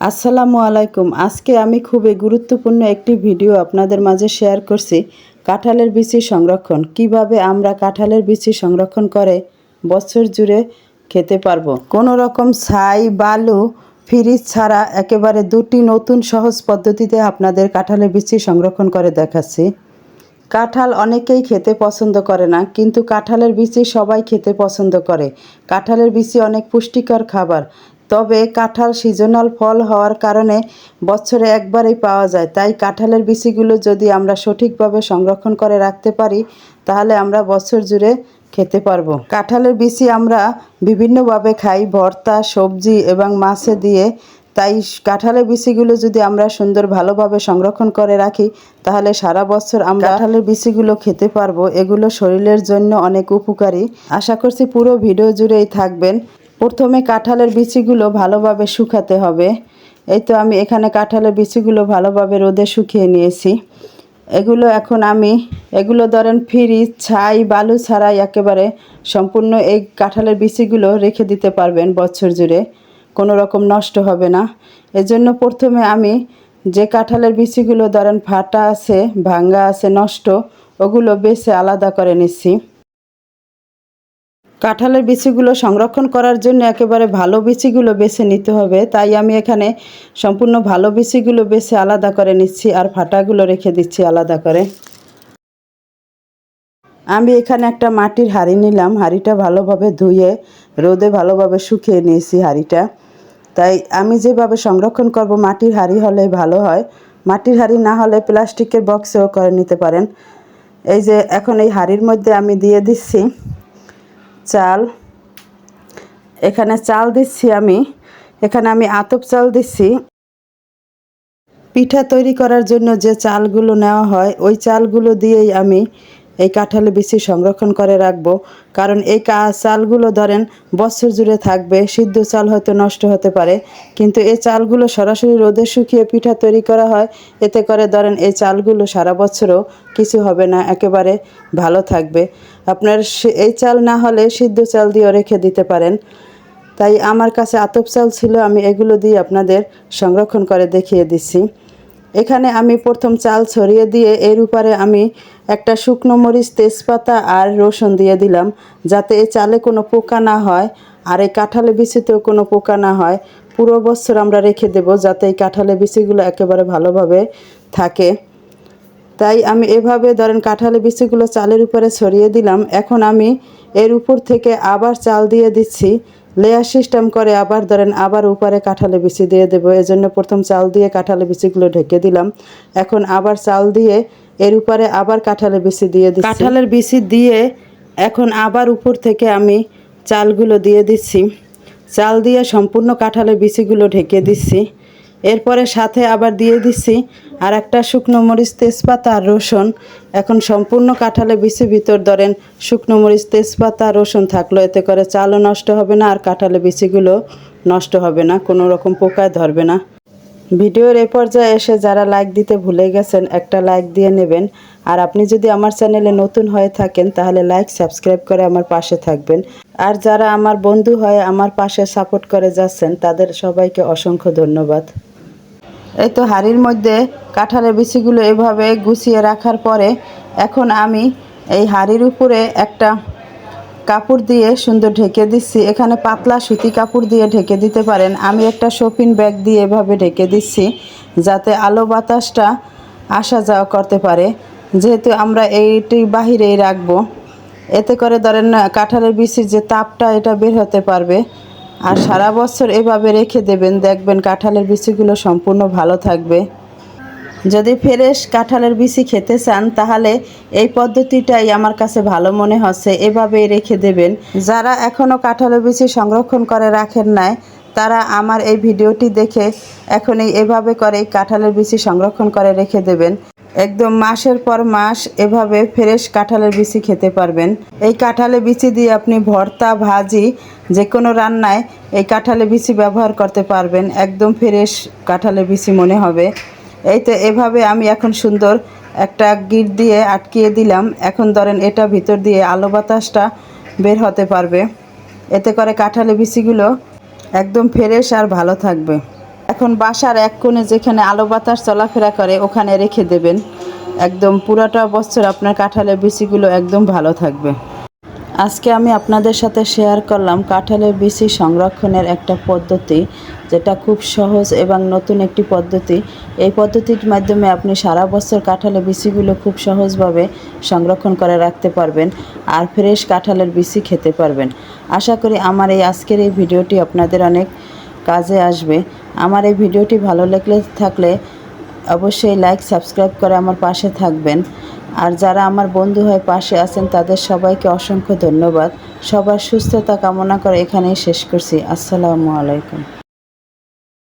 আসসালামু আলাইকুম। আজকে আমি খুবই গুরুত্বপূর্ণ একটি ভিডিও আপনাদের মাঝে শেয়ার করছি, কাঁঠালের বিচি সংরক্ষণ। কীভাবে আমরা কাঁঠালের বিচি সংরক্ষণ করে বছর জুড়ে খেতে পারব? কোনো রকম ছাই বালু ফ্রিজ ছাড়া একেবারে দুটি নতুন সহজ পদ্ধতিতে আপনাদের কাঁঠালের বিচি সংরক্ষণ করে দেখাচ্ছি। কাঁঠাল অনেকেই খেতে পছন্দ করে না, কিন্তু কাঁঠালের বিচি সবাই খেতে পছন্দ করে। কাঁঠালের বিচি অনেক পুষ্টিকর খাবার তবে কাঁঠাল সিজনাল ফল হওয়ার কারণে বছরে একবারই পাওয়া যায়। তাই কাঁঠালের বিচিগুলো যদি আমরা সঠিকভাবে সংরক্ষণ করে রাখতে পারি, তাহলে আমরা বছর জুড়ে খেতে পারব। কাঁঠালের বিচি আমরা বিভিন্নভাবে খাই, ভর্তা, সবজি এবং মাছে দিয়ে। তাই কাঁঠালের বিচিগুলো যদি আমরা সুন্দর ভালোভাবে সংরক্ষণ করে রাখি, তাহলে সারা বছর আমরা কাঁঠালের বিচিগুলো খেতে পারব। এগুলো শরীরের জন্য অনেক উপকারী। আশা করছি পুরো ভিডিও জুড়েই থাকবেন। প্রথমে কাঁঠালের বিচিগুলো ভালোভাবে শুকাতে হবে। এই তো আমি এখানে কাঁঠালের বিচিগুলো ভালোভাবে রোদে শুকিয়ে নিয়েছি। এগুলো এখন আমি, এগুলো ধরেন ফ্রিজ, ছাই, বালু ছাড়াই একেবারে সম্পূর্ণ এই কাঁঠালের বিচিগুলো রেখে দিতে পারবেন বছর জুড়ে। কোনো রকম নষ্ট হবে না। এজন্য প্রথমে আমি যে কাঁঠালের বিচিগুলো ধরেন ফাটা আছে, ভাঙ্গা আছে, নষ্ট, ওগুলো বেছে আলাদা করে নিচ্ছি। কাঁঠালের বিচিগুলো সংরক্ষণ করার জন্য একেবারে ভালো বিচিগুলো বেছে নিতে হবে। তাই আমি এখানে সম্পূর্ণ ভালো বিচিগুলো বেছে আলাদা করে নিচ্ছি আর ফাটাগুলো রেখে দিচ্ছি আলাদা করে। আমি এখানে একটা মাটির হাঁড়ি নিলাম। হাঁড়িটা ভালোভাবে ধুয়ে, রোদে ভালোভাবে শুকিয়ে নিয়েছি হাঁড়িটা। তাই আমি যেভাবে সংরক্ষণ করব, মাটির হাঁড়ি হলে ভালো হয়। মাটির হাঁড়ি না হলে প্লাস্টিকের বক্সেও করে নিতে পারেন। এই যে এখন এই হাঁড়ির মধ্যে আমি দিয়ে দিচ্ছি। চাল। এখানে চাল দিচ্ছি আমি। এখানে আমি আতপ চাল দিচ্ছি। পিঠা তৈরি করার জন্য যে চালগুলো নেওয়া হয়, ওই চালগুলো দিয়েই আমি এই কাঁঠালে বিচি সংরক্ষণ করে রাখব। কারণ এই কা চালগুলো ধরেন, বছর জুড়ে থাকবে, সিদ্ধ চাল হয়তো নষ্ট হতে পারে। কিন্তু এই চালগুলো সরাসরি রোদে শুকিয়ে পিঠা তৈরি করা হয়। এতে করে ধরেন, এই চালগুলো সারা বছরও কিছু হবে না, একেবারে ভালো থাকবে। আপনার এই চাল না হলে সিদ্ধ চাল দিয়েও রেখে দিতে পারেন। তাই আমার কাছে আতপ চাল ছিল, আমি এগুলো দিয়ে আপনাদের সংরক্ষণ করে দেখিয়ে দিচ্ছি। এখানে আমি প্রথম চাল ছড়িয়ে দিয়ে এর উপরে আমি একটা শুকনো মরিচ, তেজপাতা আর রসুন দিয়ে দিলাম, যাতে এই চালে কোনো পোকা না হয় আর এই কাঁঠালে বিচিতেও কোনো পোকা না হয়। পুরো বছর আমরা রেখে দেব যাতে এই কাঁঠালে বিচিগুলো একেবারে ভালোভাবে থাকে। তাই আমি এভাবে ধরেন কাঁঠালে বিচিগুলো চালের উপরে ছড়িয়ে দিলাম। এখন আমি এর উপর থেকে আবার চাল দিয়ে দিচ্ছি। লেয়ার সিস্টেম করে আবার ধরেন আবার উপরে কাঁঠালে বিচি দিয়ে দেবো। এজন্য প্রথম চাল দিয়ে কাঁঠালে বিচিগুলো ঢেকে দিলাম। এখন আবার চাল দিয়ে এর উপরে আবার কাঁঠালে বিচি দিয়ে দিচ্ছি। কাঁঠালের বিচি দিয়ে এখন আবার উপর থেকে আমি চালগুলো দিয়ে দিচ্ছি। চাল দিয়ে সম্পূর্ণ কাঁঠালের বিচিগুলো ঢেকে দিচ্ছি। এরপরে সাথে আবার দিয়ে দিচ্ছি আর একটা শুকনো মরিচ তেজপাতা আর রসুন। এখন সম্পূর্ণ কাঁঠালে বিচি ভিতর ধরেন, শুকনো মরিচ, তেজপাতা, রসুন থাকল, এতে করে চালও নষ্ট হবে না আর কাঁঠালে বিচিগুলো নষ্ট হবে না, কোনো রকম পোকায় ধরবে না। ভিডিওর এ পর্যায়ে এসে যারা লাইক দিতে ভুলে গেছেন, একটা লাইক দিয়ে নেবেন। আর আপনি যদি আমার চ্যানেলে নতুন হয়ে থাকেন, তাহলে লাইক সাবস্ক্রাইব করে আমার পাশে থাকবেন। আর যারা আমার বন্ধু হয়ে আমার পাশে সাপোর্ট করে যাচ্ছেন, তাদের সবাইকে অসংখ্য ধন্যবাদ। এই তো হাঁড়ির মধ্যে কাঁঠালের বিচিগুলো এভাবে গুছিয়ে রাখার পরে এখন আমি এই হাঁড়ির উপরে একটা কাপড় দিয়ে সুন্দর ঢেকে দিচ্ছি। এখানে পাতলা সুতি কাপড় দিয়ে ঢেকে দিতে পারেন। আমি একটা শপিং ব্যাগ দিয়ে এভাবে ঢেকে দিচ্ছি যাতে আলো বাতাসটা আসা যাওয়া করতে পারে। যেহেতু আমরা এইটি বাহিরেই রাখব, এতে করে ধরেন কাঁঠালের বিচির যে তাপটা এটা বের হতে পারবে। আর সারা বছর এভাবে রেখে দেবেন, দেখবেন কাঁঠালের বিচিগুলো সম্পূর্ণ ভালো থাকবে। যদি ফ্রেশ কাঁঠালের বিচি খেতে চান, তাহলে এই পদ্ধতিটাই আমার কাছে ভালো মনে হচ্ছে, এভাবেই রেখে দেবেন। যারা এখনও কাঁঠালের বিচি সংরক্ষণ করে রাখেন নাই, তারা আমার এই ভিডিওটি দেখে এখনই এভাবে করে কাঁঠালের বিচি সংরক্ষণ করে রেখে দেবেন। একদম মাসের পর মাস এভাবে ফ্রেশ কাঁঠালের বিচি খেতে পারবেন। এই কাঁঠালের বিচি দিয়ে আপনি ভর্তা, ভাজি যে কোনো রান্নায় এই কাঁঠালের বিচি ব্যবহার করতে পারবেন। একদম ফ্রেশ কাঁঠালের বিচি মনে হবে। এই তো এভাবে আমি এখন সুন্দর একটা গিট দিয়ে আটকিয়ে দিলাম। এখন ধরেন এটা ভিতর দিয়ে আলো বাতাসটা বের হতে পারবে। এতে করে কাঁঠালের বিচিগুলো একদম ফ্রেশ আর ভালো থাকবে। এখন বাসার এক কোণে যেখানে আলো বাতাস চলাফেরা করে, ওখানে রেখে দেবেন। একদম পুরাটা বছর আপনার কাঁঠালের বিচিগুলো একদম ভালো থাকবে। আজকে আমি আপনাদের সাথে শেয়ার করলাম কাঁঠালের বিচি সংরক্ষণের একটা পদ্ধতি, যেটা খুব সহজ এবং নতুন একটি পদ্ধতি। এই পদ্ধতির মাধ্যমে আপনি সারা বছর কাঁঠালের বিচিগুলো খুব সহজভাবে সংরক্ষণ করে রাখতে পারবেন আর ফ্রেশ কাঁঠালের বিচি খেতে পারবেন। আশা করি আমার এই আজকের এই ভিডিওটি আপনাদের অনেক কাজে আসবে। আমার এই ভিডিওটি ভালো লাগলে থাকলে অবশ্যই লাইক সাবস্ক্রাইব করে আমার পাশে থাকবেন। আর যারা আমার বন্ধু হয়ে পাশে আছেন, তাদের সবাইকে অসংখ্য ধন্যবাদ। সবার সুস্থতা কামনা করে এখানেই শেষ করছি। আসসালামু আলাইকুম।